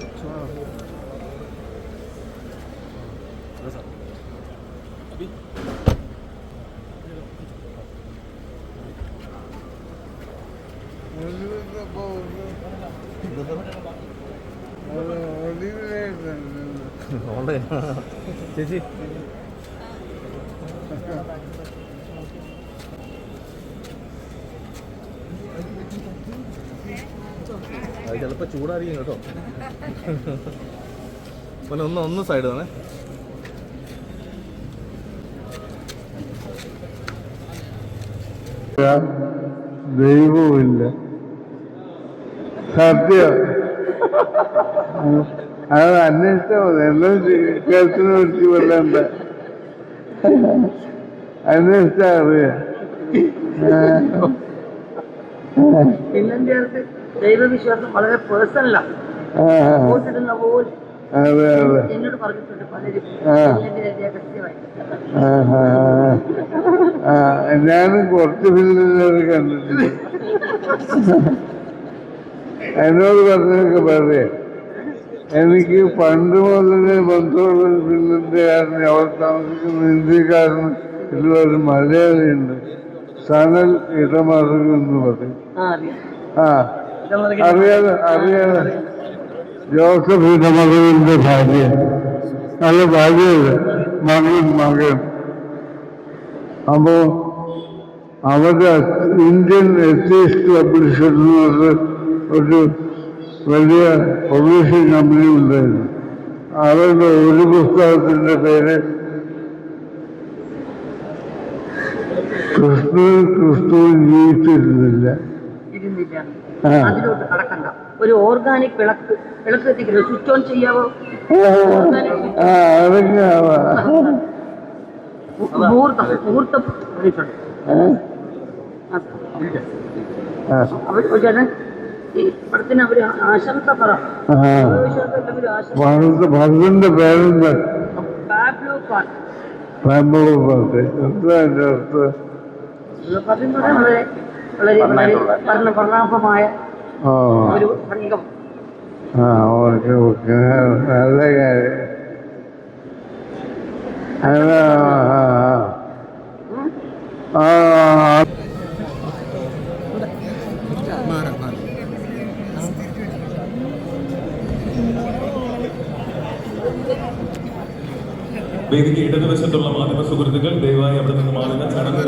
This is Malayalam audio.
좋아. 원래 제지 അത് ചിലപ്പോൾ ചൂടായിരിക്കും കേട്ടോ. പിന്നെ ഒന്ന് ഒന്ന് സൈഡ് തന്നെ ദൈവവുമില്ല. സത്യം. അത് അന്വേഷിച്ചാൽ മതി. എല്ലാം കേൾക്കുന്ന വിളിച്ച് കൊല്ലണ്ട അന്വേഷിച്ചാൽ അറിയാം. ദൈവവിശ്വാസം വളരെ പേഴ്സണലാണ് പോലെ എന്നോട് പറഞ്ഞിട്ടുണ്ട് പലരും. ഞാനും കുറച്ച് ഫിലിമിലൊക്കെ കണ്ടിട്ടുണ്ട്. എന്നോട് പറഞ്ഞതൊക്കെ പറയേ. എനിക്ക് പണ്ട് മുതലേ ബന്ധമുള്ള ഒരു ഫിലിമിന്റെകാരന് അവിടെ താമസിക്കുന്ന ഇന്ത്യക്കാരൻ ഇതിലൊരു മലയാളിയുണ്ട്. സനൽ ഇടമറുക എന്ന് പറയും. ആ. അറിയാതെ അറിയാതെ ജോസഫ് ഇടമറുവിൻ്റെ ഭാര്യ നല്ല ഭാര്യയല്ല മകൻ മകൻ അപ്പോ അവരുടെ ഇന്ത്യൻ എത്തീസ്റ്റ് പബ്ലിഷർ എന്ന് പറഞ്ഞ ഒരു വലിയ പബ്ലിഷിംഗ് കമ്പനി ഉണ്ടായിരുന്നു അവരുടെ ഒരു പുസ്തകത്തിന്റെ പേര് ക്രിസ്തു ക്രിസ്തു ജീവിച്ചിരുന്നില്ല ആ. അതിലോട്ട് കടക്കണ്ട. ഒരു ഓർഗാനിക് വിളക്ക് വിളക്ക് കത്തിക്കുന്നത് സ്വിച്ച് ഓൺ ചെയ്യാവോ? മുഹൂർത്തം പറഞ്ഞിട്ടുണ്ട് അവർ ചേട്ടൻ പടത്തിന് അവർ ആശംസ പറ. ഭരതന്റെ പേരെന്താ? പാർട്ടി എന്താ അർത്ഥം? വളരെ വളരെ വളരെ വർണ വർണാഭമായ ആ ഒരു സംഘം. ആ ഓക്കെ ഓക്കെ. നല്ല കാര്യം. വേദിക്ക് ഇടതുവശത്തുള്ള മാധ്യമ സുഹൃത്തുക്കൾ ദയവായി അവിടെ നിന്ന് മാറുന്ന ചടങ്ങ്